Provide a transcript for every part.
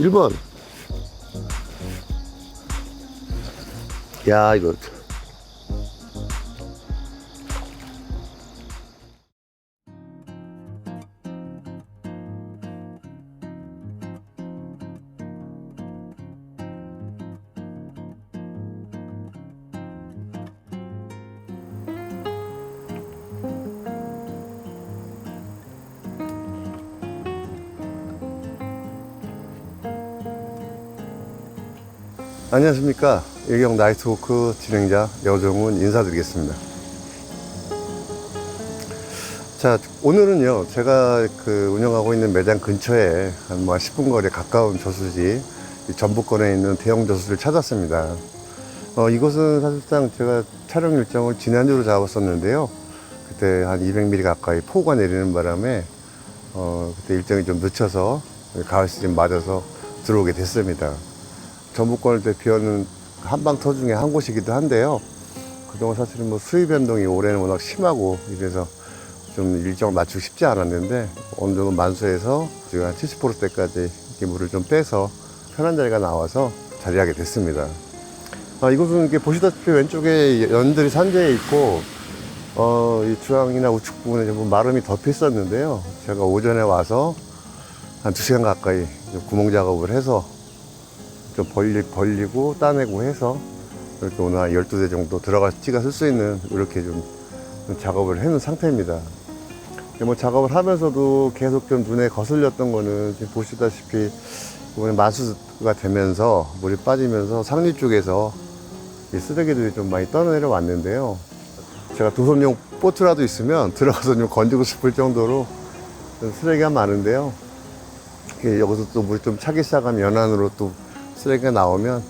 1번. 야, 이거. 안녕하십니까. 일경 나이트워크 진행자 여정훈 인사드리겠습니다. 자, 오늘은요, 제가 그 운영하고 있는 매장 근처에 한 뭐 10분 거리에 가까운 저수지, 이 전북권에 있는 대형 저수지를 찾았습니다. 어, 이곳은 사실상 제가 촬영 일정을 지난주로 잡았었는데요. 그때 한 200mm 가까이 폭우가 내리는 바람에, 어, 그때 일정이 좀 늦춰서 가을 시즌 맞아서 들어오게 됐습니다. 전북권을 대표하는 한방터 중에 한 곳이기도 한데요. 그동안 사실은 뭐 수위 변동이 올해는 워낙 심하고 이래서 좀 일정을 맞추기 쉽지 않았는데 어느 정도 만수해서 지금 한 70%대까지 이렇게 물을 좀 빼서 편한 자리가 나와서 자리하게 됐습니다. 아, 이곳은 이렇게 보시다시피 왼쪽에 연들이 산재해 있고 어, 이 주황이나 우측 부분에 좀 마름이 덮여 있었는데요. 제가 오전에 와서 한 두시간 가까이 좀 구멍 작업을 해서 좀 벌리, 벌리고 따내고 해서 이렇게 오늘 한 12대 정도 들어가 찍어 쓸수 있는 이렇게 좀, 좀 작업을 해놓은 상태입니다. 뭐 작업을 하면서도 계속 좀 눈에 거슬렸던 거는 보시다시피 이번에 마수가 되면서 물이 빠지면서 상류 쪽에서 이 쓰레기들이 좀 많이 떠내려 왔는데요. 제가 도선용 보트라도 있으면 들어가서 좀 건지고 싶을 정도로 좀 쓰레기가 많은데요. 여기서 또 물이 좀 차기 시작하면 연안으로 또 쓰레기가 나오면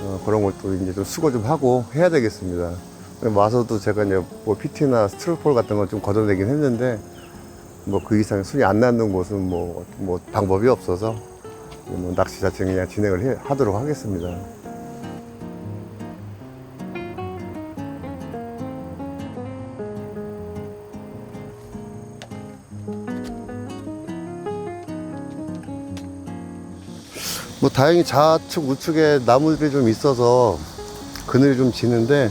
어, 그런 것도 이제 좀 수거 좀 하고 해야 되겠습니다. 와서도 제가 이제 뭐 PT나 스트로폴 같은 걸 좀 걷어내긴 했는데 뭐 그 이상 순이 안 나는 곳은 뭐, 뭐 방법이 없어서 뭐 낚시 자체는 그냥 진행을 해- 하도록 하겠습니다. 뭐 다행히 좌측 우측에 나무들이 좀 있어서 그늘이 좀 지는데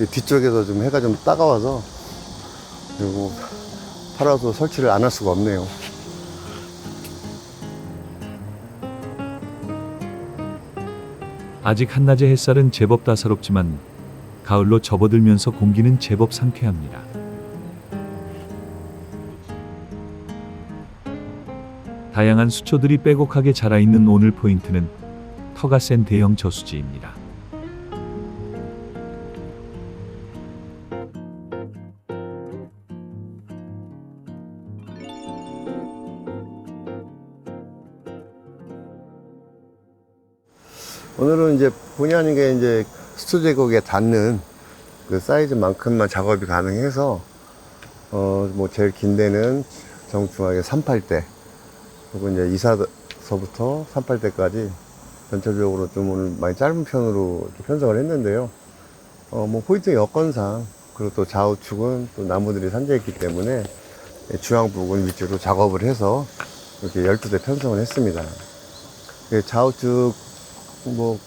이 뒤쪽에서 좀 해가 좀 따가워서 그리고 팔아서 설치를 안 할 수가 없네요. 아직 한낮의 햇살은 제법 따사롭지만 가을로 접어들면서 공기는 제법 상쾌합니다. 다양한 수초들이 빼곡하게 자라 있는 오늘 포인트는 터가 센 대형 저수지입니다. 오늘은 이제 본의 아니게 이제 수초 제거기에 닿는 그 사이즈만큼만 작업이 가능해서 어 뭐 제일 긴 데는 정중하게 38대 그리고 이제 이사서부터 38대까지 전체적으로 좀 오늘 많이 짧은 편으로 편성을 했는데요. 어 뭐 포인트 여건상 그리고 또 좌우측은 또 나무들이 산재했기 때문에 중앙 부분 위주로 작업을 해서 이렇게 12대 편성을 했습니다. 그 좌우측 뭐,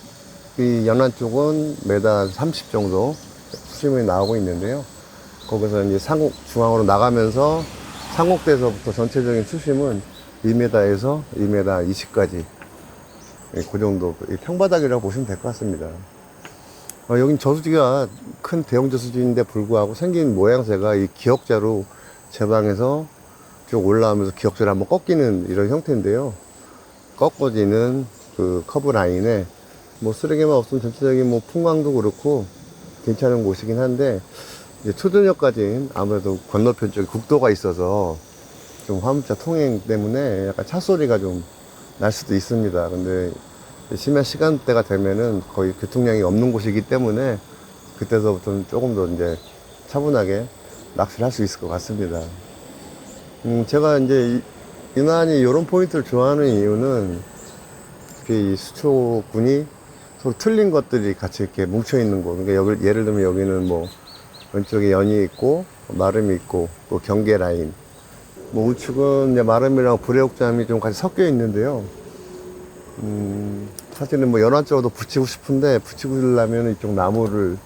이 연안 쪽은 매달 30 정도 수심이 나오고 있는데요. 거기서 이제 상곡, 중앙으로 나가면서 상곡대에서부터 전체적인 수심은 2m에서 2m 20까지. 그 정도, 이 평바닥이라고 보시면 될 것 같습니다. 어, 여긴 저수지가 큰 대형 저수지인데 불구하고 생긴 모양새가 이 기역자로 제방에서 쭉 올라오면서 기역자를 한번 꺾이는 이런 형태인데요. 꺾어지는 그 커브 라인에 뭐 쓰레기만 없으면 전체적인 뭐 풍광도 그렇고 괜찮은 곳이긴 한데 이제 초저녁까지는 아무래도 건너편 쪽에 국도가 있어서 좀 화물차 통행 때문에 약간 차 소리가 좀 날 수도 있습니다. 근데 심야 시간대가 되면은 거의 교통량이 없는 곳이기 때문에 그때서부터는 조금 더 이제 차분하게 낚시를 할 수 있을 것 같습니다. 음, 제가 이제 이- 유난히 이런 포인트를 좋아하는 이유는 이렇게 이 수초군이 서로 틀린 것들이 같이 이렇게 뭉쳐 있는 곳. 그러니까 여기, 예를 들면 여기는 뭐 왼쪽에 연이 있고 마름이 있고 또 경계 라인. 뭐 우측은 이제 마름이랑 불의옥잠이 좀 같이 섞여 있는데요. 음, 사실은 뭐 연안적으로 붙이고 싶은데 붙이고 싶으려면 이쪽 나무를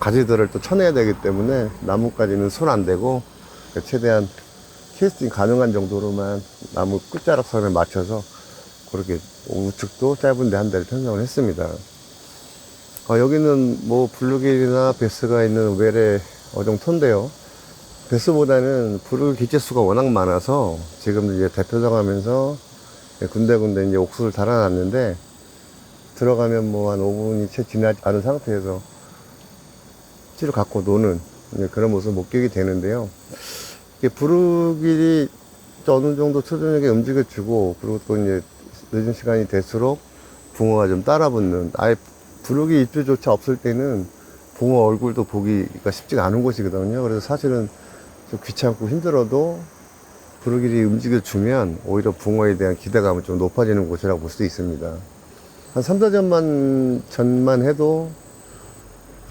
가지들을 또 쳐내야 되기 때문에 나무까지는 손 안 대고 최대한 캐스팅 가능한 정도로만 나무 끝자락 선에 맞춰서 그렇게 우측도 짧은데 한 대를 편성을 했습니다. 어, 여기는 뭐 블루길이나 베스가 있는 외래 어종토인데요. 베스보다는 브루길 기체수가 워낙 많아서 지금 이제 대표적 하면서 군데군데 이제 옥수수를 달아놨는데 들어가면 뭐 한 5분이 채 지나지 않은 상태에서 치를 갖고 노는 그런 모습을 목격이 되는데요. 이게 부르길이 또 어느 정도 초저녁에 움직여 주고 그리고 또 이제 늦은 시간이 될수록 붕어가 좀 따라붙는 아예 부르기 입주조차 없을 때는 붕어 얼굴도 보기가 쉽지가 않은 곳이거든요. 그래서 사실은 좀 귀찮고 힘들어도 부르길이 움직여주면 오히려 붕어에 대한 기대감은 좀 높아지는 곳이라고 볼 수 있습니다. 한 3, 4년만 전만 해도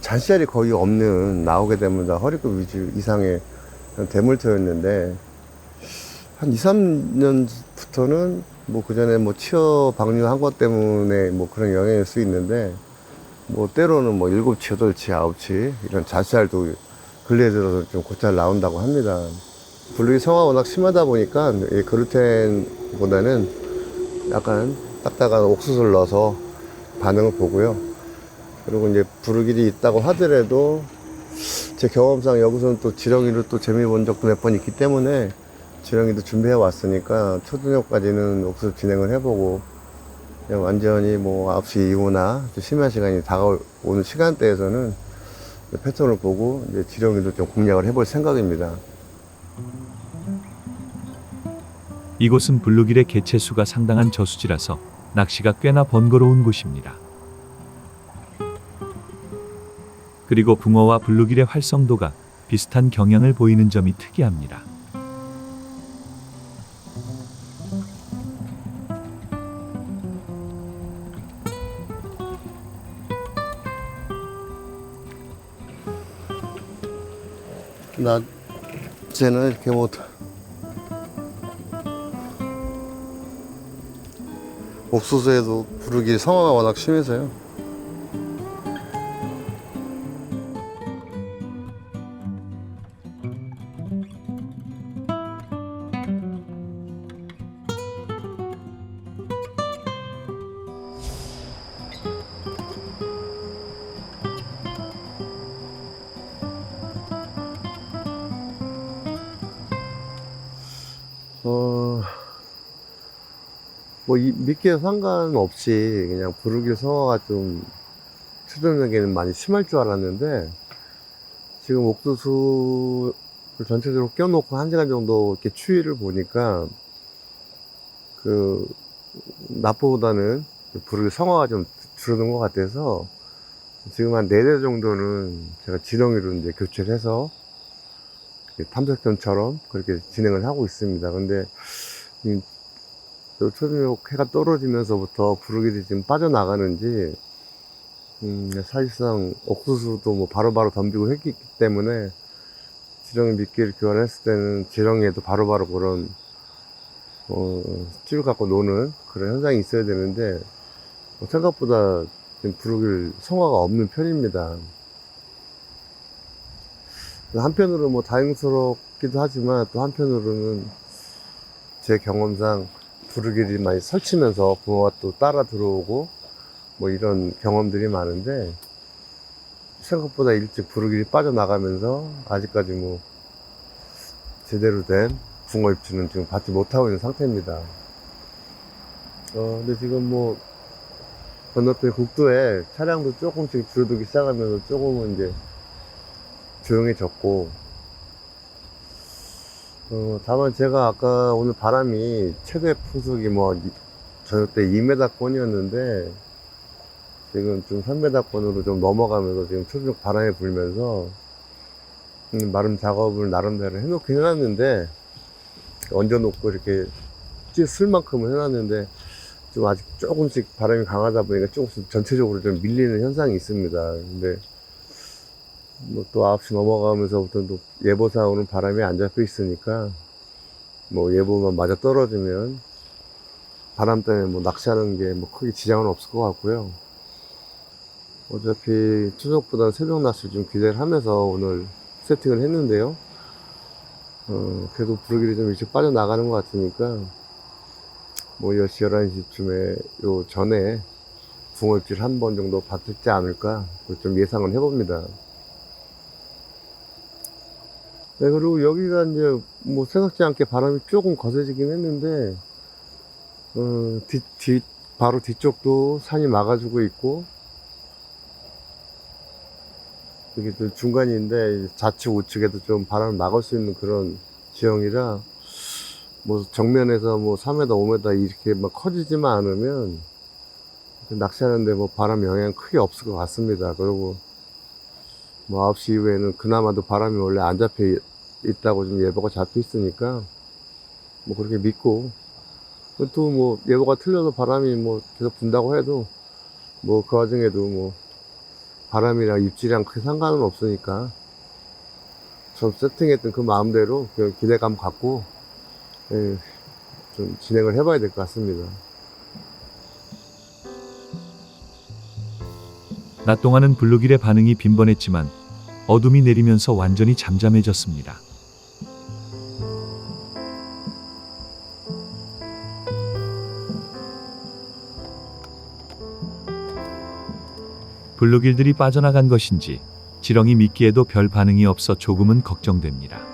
잔시알이 거의 없는 나오게 되면 다 허리급 위주 이상의 대물터였는데 한 2, 3년부터는 뭐 그전에 뭐 치어 방류한 것 때문에 뭐 그런 영향일 수 있는데 뭐 때로는 뭐 7치, 8치, 9치 이런 잔시알도 근래에 들어서 좀 곧 잘 나온다고 합니다. 블루기 성화가 워낙 심하다 보니까 이 그루텐보다는 약간 딱딱한 옥수수를 넣어서 반응을 보고요. 그리고 이제 부르길이 있다고 하더라도 제 경험상 여기서는 또 지렁이를 또 재미 본 적도 몇 번 있기 때문에 지렁이도 준비해 왔으니까 초저녁까지는 옥수수 진행을 해보고 완전히 뭐 9시 이후나 좀 심한 시간이 다가오는 시간대에서는 패턴을 보고 이제 지렁이도 좀 공략을 해볼 생각입니다. 이곳은 블루길의 개체수가 상당한 저수지라서 낚시가 꽤나 번거로운 곳입니다. 그리고 붕어와 블루길의 활성도가 비슷한 경향을 보이는 점이 특이합니다. 낮에는 이렇게 뭐 옥수수에도 부르기 성화가 워낙 심해서요. 뭐, 이, 믿기에 상관없이 그냥 부르길 성화가 좀 초저녁에는 많이 심할 줄 알았는데, 지금 옥수수를 전체적으로 껴놓고 한 시간 정도 이렇게 추위를 보니까, 그, 낮보다는 부르길 성화가 좀 줄어든 것 같아서, 지금 한 네 대 정도는 제가 지렁이로 이제 교체를 해서, 탐색전처럼 그렇게 진행을 하고 있습니다. 근데 이또 초저녁 해가 떨어지면서부터 부르기들이 지금 빠져나가는지 음, 사실상 옥수수도 뭐 바로바로 덤비고 했기 때문에 지렁이 미끼를 교환했을 때는 지렁이에도 바로바로 그런 어, 찌를 갖고 노는 그런 현상이 있어야 되는데 뭐 생각보다 지금 부르길 성화가 없는 편입니다. 한편으로 뭐 다행스럽기도 하지만 또 한편으로는 제 경험상 부르길이 많이 설치면서 붕어가 또 따라 들어오고 뭐 이런 경험들이 많은데 생각보다 일찍 부르길이 빠져나가면서 아직까지 뭐 제대로 된 붕어 입주는 지금 받지 못하고 있는 상태입니다. 어, 근데 지금 뭐 건너편 국도에 차량도 조금씩 줄어들기 시작하면서 조금은 이제 조용해졌고, 어, 다만 제가 아까 오늘 바람이 최대 풍속이 뭐, 이- 저녁 때 2m권이었는데, 지금 좀 3m권으로 좀 넘어가면서 지금 초저녁 바람이 불면서, 음, 마름 작업을 나름대로 해놓긴 해놨는데, 얹어놓고 이렇게 쓸 만큼은 해놨는데, 좀 아직 조금씩 바람이 강하다 보니까 조금씩 전체적으로 좀 밀리는 현상이 있습니다. 근데, 뭐또 9시 넘어가면서부터 또 예보상으로는 바람이 안 잡혀 있으니까 뭐 예보만 맞아 떨어지면 바람 때문에 뭐 낚시하는 게 뭐 크게 지장은 없을 것 같고요. 어차피 추석보다 새벽 낚시 좀 기대를 하면서 오늘 세팅을 했는데요. 어, 그래도 부르기를 좀 일찍 빠져나가는 것 같으니까 뭐 10시, 11시쯤에 요 전에 붕어입질 한 번 정도 받지 않을까 좀 예상을 해봅니다. 네, 그리고 여기가 이제 뭐 생각지 않게 바람이 조금 거세지긴 했는데, 어, 뒤, 뒤, 바로 뒤쪽도 산이 막아주고 있고, 여기 또 중간인데 좌측 우측에도 좀 바람을 막을 수 있는 그런 지형이라, 뭐 정면에서 뭐 3m, 5m 이렇게 막 커지지만 않으면, 낚시하는데 뭐 바람 영향 크게 없을 것 같습니다. 그리고 뭐 9시 이후에는 그나마도 바람이 원래 안 잡혀 있- 있다고 좀 예보가 잡혀 있으니까 뭐 그렇게 믿고 또 뭐 예보가 틀려서 바람이 뭐 계속 분다고 해도 뭐 그 와중에도 뭐 바람이랑 입질이랑 크게 상관은 없으니까 전 세팅했던 그 마음대로 그 기대감 갖고 예, 좀 진행을 해봐야 될 것 같습니다. 낮 동안은 블루길의 반응이 빈번했지만 어둠이 내리면서 완전히 잠잠해졌습니다. 블루길들이 빠져나간 것인지 지렁이 미끼에도 별 반응이 없어 조금은 걱정됩니다.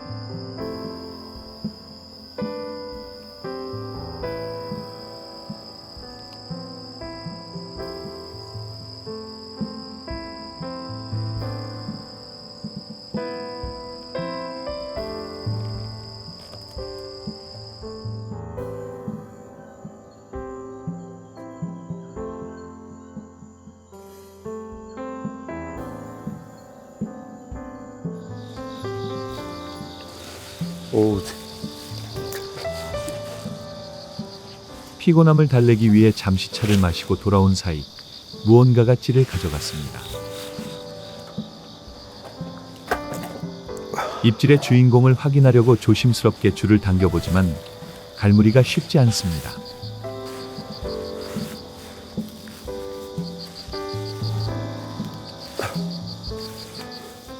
피곤함을 달래기 위해 잠시 차를 마시고 돌아온 사이 무언가가 찌를 가져갔습니다. 입질의 주인공을 확인하려고 조심스럽게 줄을 당겨보지만 갈무리가 쉽지 않습니다.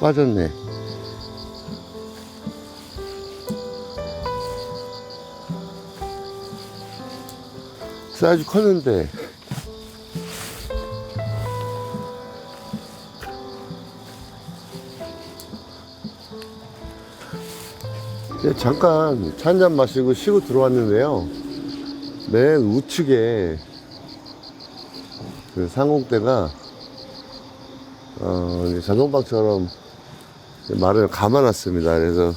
빠졌네. 사이즈 컸는데. 예, 잠깐 차 한잔 마시고 쉬고 들어왔는데요. 맨 우측에 그 상공대가 어, 자동방처럼 말을 감아놨습니다. 그래서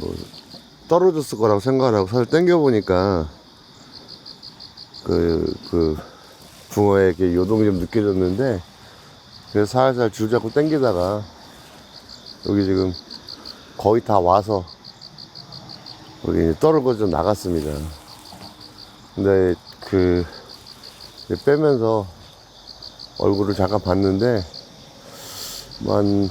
뭐 떨어졌을 거라고 생각하고 사실 당겨보니까 그, 그 붕어에 이렇게 요동이 좀 느껴졌는데 그래서 살살 줄 잡고 당기다가 여기 지금 거의 다 와서 여기 떨어져 나갔습니다. 근데 그 빼면서 얼굴을 잠깐 봤는데 뭐한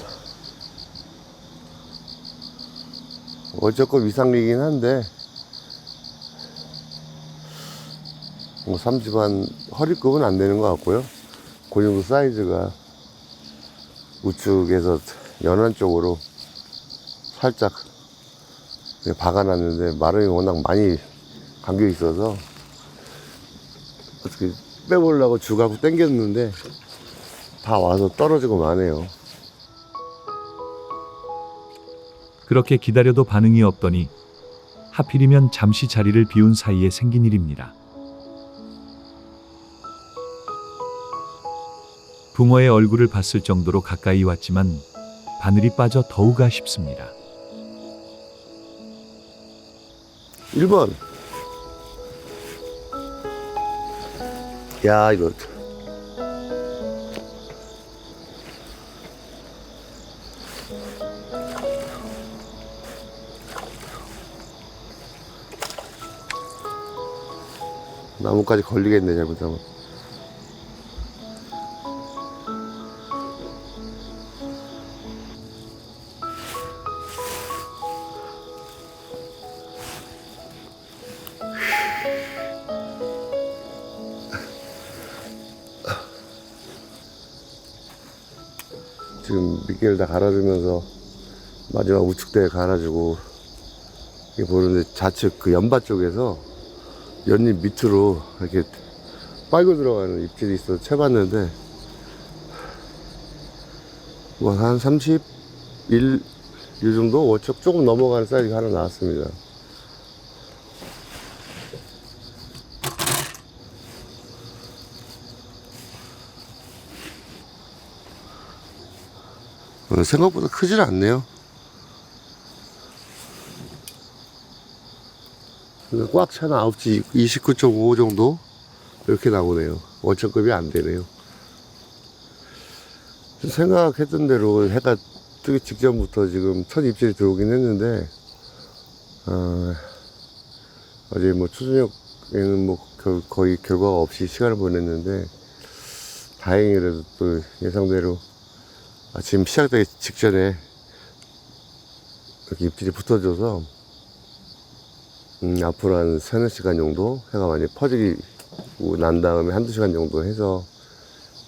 어쨌건 위상이긴 한데 뭐 30한 허리급은 안 되는 것 같고요. 그 정도 사이즈가 우측에서 연안 쪽으로 살짝 박아놨는데 마름이 워낙 많이 감겨 있어서 어떻게 빼보려고 줄 갖고 당겼는데 다 와서 떨어지고 마네요. 그렇게 기다려도 반응이 없더니 하필이면 잠시 자리를 비운 사이에 생긴 일입니다. 붕어의 얼굴을 봤을 정도로 가까이 왔지만 바늘이 빠져 더욱 아쉽습니다. 1번. 야, 이거. 나뭇가지 걸리겠네 잘못하면 지금 미끼를 다 갈아주면서 마지막 우측대에 갈아주고 이게 보는데 좌측 그 연바 쪽에서 연잎 밑으로 이렇게 빨고 들어가는 입질이 있어서 채봤는데 뭐 한 31, 이 정도? 워쩍 조금 넘어가는 사이즈가 하나 나왔습니다. 어, 생각보다 크질 않네요. 꽉찬 아홉지 29.5 정도? 이렇게 나오네요. 원천급이 안 되네요. 생각했던 대로 해가 뜨기 직전부터 지금 첫 입질이 들어오긴 했는데, 어, 어제 뭐 추저녁에는 뭐 결- 거의 결과가 없이 시간을 보냈는데, 다행히라도 또 예상대로 아침 시작되기 직전에 이렇게 입질이 붙어줘서, 음, 앞으로 한 세네 시간 정도 해가 많이 퍼지고 난 다음에 한두 시간 정도 해서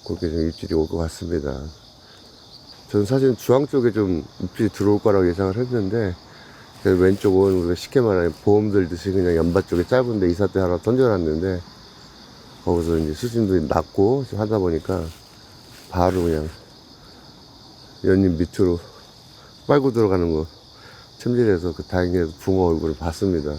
그렇게 좀 입질이 올 것 같습니다. 저는 사실 중앙 쪽에 좀 입질이 들어올 거라고 예상을 했는데 그 왼쪽은 우리가 쉽게 말하면 보험 들듯이 그냥 연바 쪽에 짧은데 이삿대 하나 던져놨는데 거기서 이제 수심도 낮고 좀 하다 보니까 바로 그냥 연잎 밑으로 빨고 들어가는 거 챔질해서 그 다행히도 붕어 얼굴을 봤습니다.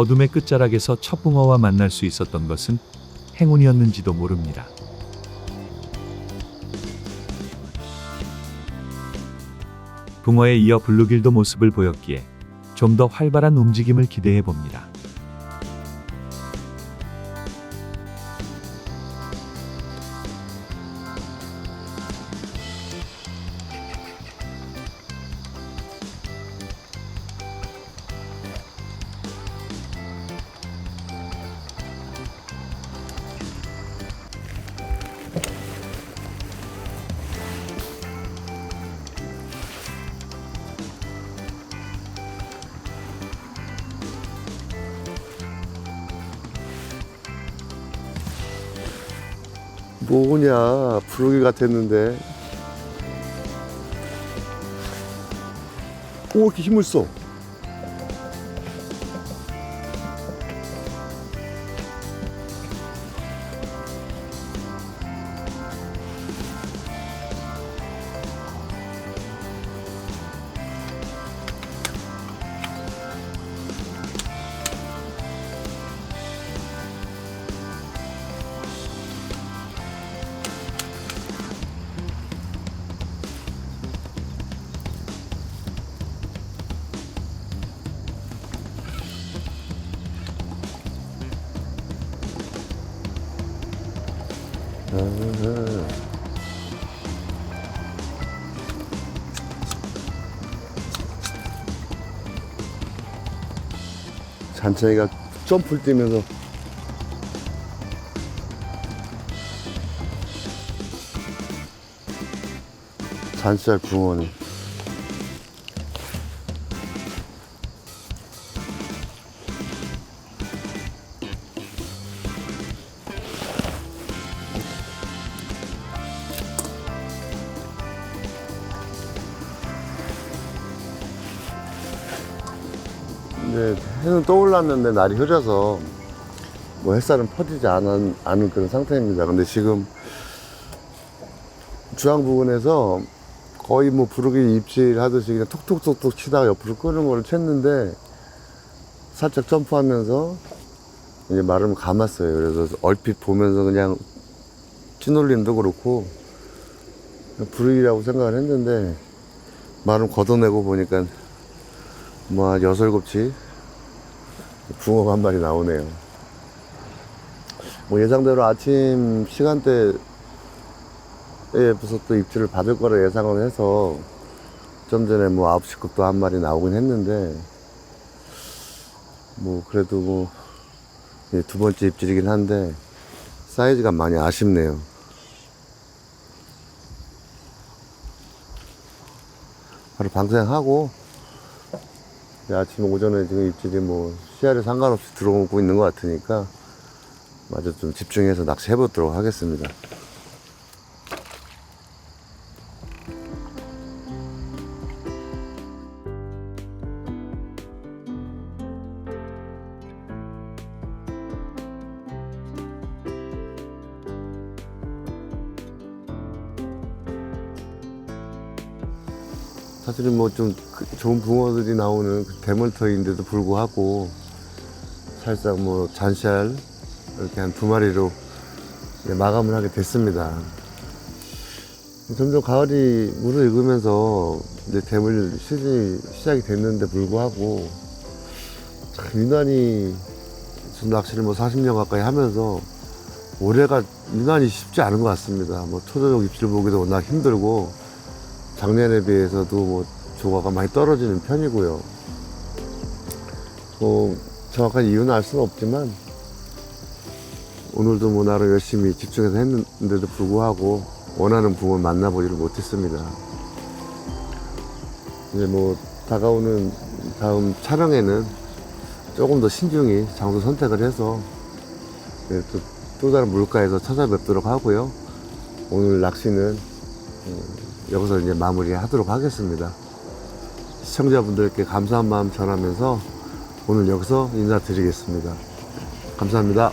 어둠의 끝자락에서 첫 붕어와 만날 수 있었던 것은 행운이었는지도 모릅니다. 붕어에 이어 블루길도 모습을 보였기에 좀 더 활발한 움직임을 기대해 봅니다. 뭐냐 부르기 같았는데. 오 이렇게 힘을 써 잔챙이가 점프를 뛰면서 잔살 붕어는 이제 해는 떠올랐는데 날이 흐려서 뭐 햇살은 퍼지지 않은, 않은 그런 상태입니다. 근데 지금 중앙 부근에서 거의 뭐 부르기 입질 하듯이 그냥 톡톡톡톡 치다가 옆으로 끄는 거를 챘는데 살짝 점프하면서 이제 마름 감았어요. 그래서 얼핏 보면서 그냥 찌놀림도 그렇고 부르기라고 생각을 했는데 마름 걷어내고 보니까 뭐한 여섯 곱치 붕어가 한 마리 나오네요. 뭐 예상대로 아침 시간대에 벌써 또 입질을 받을 거라 예상을 해서 좀 전에 뭐 9시급도 한 마리 나오긴 했는데 뭐 그래도 뭐 이두 번째 입질이긴 한데 사이즈가 많이 아쉽네요. 바로 방생하고 아침 오전에 지금 입질이 뭐 시야에 상관없이 들어오고 있는 것 같으니까 마저 좀 집중해서 낚시해 보도록 하겠습니다. 사실은 뭐 좀 좋은 붕어들이 나오는 그 대물터인데도 불구하고 살짝 뭐 잔시알 이렇게 한 두 마리로 마감을 하게 됐습니다. 점점 가을이 물을 익으면서 이제 대물 시즌이 시작이 됐는데 불구하고 참 유난히 저 낚시를 뭐 40년 가까이 하면서 올해가 유난히 쉽지 않은 것 같습니다. 뭐 초저녁 입질 보기도 워낙 힘들고 작년에 비해서도 뭐 조과가 많이 떨어지는 편이고요. 뭐 정확한 이유는 알 수는 없지만 오늘도 뭐 나름 열심히 집중해서 했는데도 불구하고 원하는 붕을 만나보지를 못했습니다. 이제 뭐 다가오는 다음 촬영에는 조금 더 신중히 장소 선택을 해서 예, 또, 또 다른 물가에서 찾아뵙도록 하고요. 오늘 낚시는 어, 여기서 이제 마무리하도록 하겠습니다. 시청자분들께 감사한 마음 전하면서 오늘 여기서 인사드리겠습니다. 감사합니다.